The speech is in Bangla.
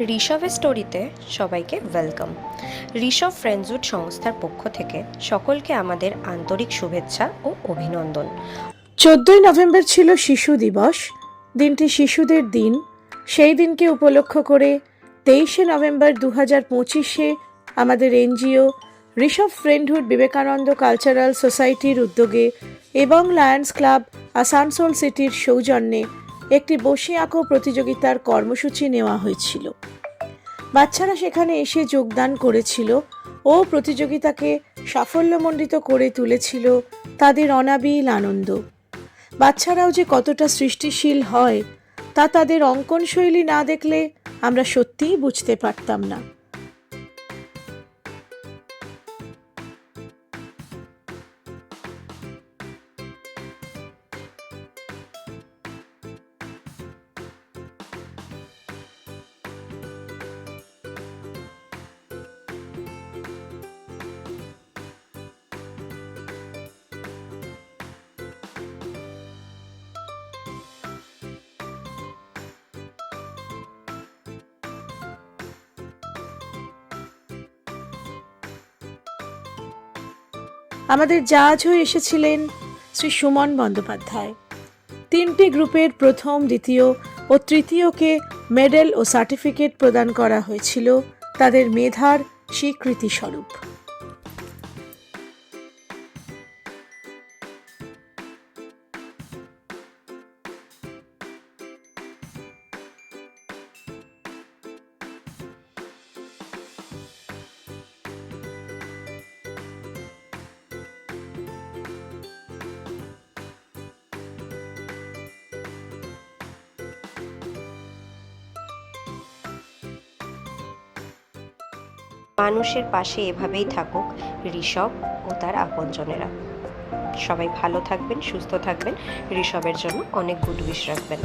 ঋষভের স্টোরিতে সবাইকে ওয়েলকাম ঋষভ ফ্রেন্ডসউড সংস্থার পক্ষ থেকে সকলকে আমাদের আন্তরিক শুভেচ্ছা ও অভিনন্দন। চোদ্দই নভেম্বর ছিল শিশু দিবস। দিনটি শিশুদের দিন। সেই দিনকে উপলক্ষ করে তেইশে নভেম্বর দু হাজার পঁচিশে আমাদের NGO, Rishabh friendhood Vivekananda cultural সোসাইটির উদ্যোগে এবং লায়ন্স ক্লাব আসানসোল সিটির সৌজন্যে একটি বসে আঁকো প্রতিযোগিতার কর্মসূচি নেওয়া হয়েছিল। বাচ্চারা সেখানে এসে যোগদান করেছিল ও প্রতিযোগিতাকে সাফল্যমণ্ডিত করে তুলেছিল তাদের অনাবিল আনন্দ। বাচ্চারাও যে কতটা সৃষ্টিশীল হয়, তা তাদের অঙ্কন শৈলী না দেখলে আমরা সত্যিই বুঝতে পারতাম না। আমাদের জাজ হয়ে এসেছিলেন শ্রী সুমন বন্দ্যোপাধ্যায়। তিনটি গ্রুপের প্রথম, দ্বিতীয় ও তৃতীয়কে মেডেল ও সার্টিফিকেট প্রদান করা হয়েছিল। তাদের মেধার স্বীকৃতি মানুষের পাশে এভাবেই থাকুক ঋষভ ও তার আপনজনেরা। সবাই ভালো থাকবেন, সুস্থ থাকবেন। ঋষভের জন্য অনেক গুড উইশ রাখবেন।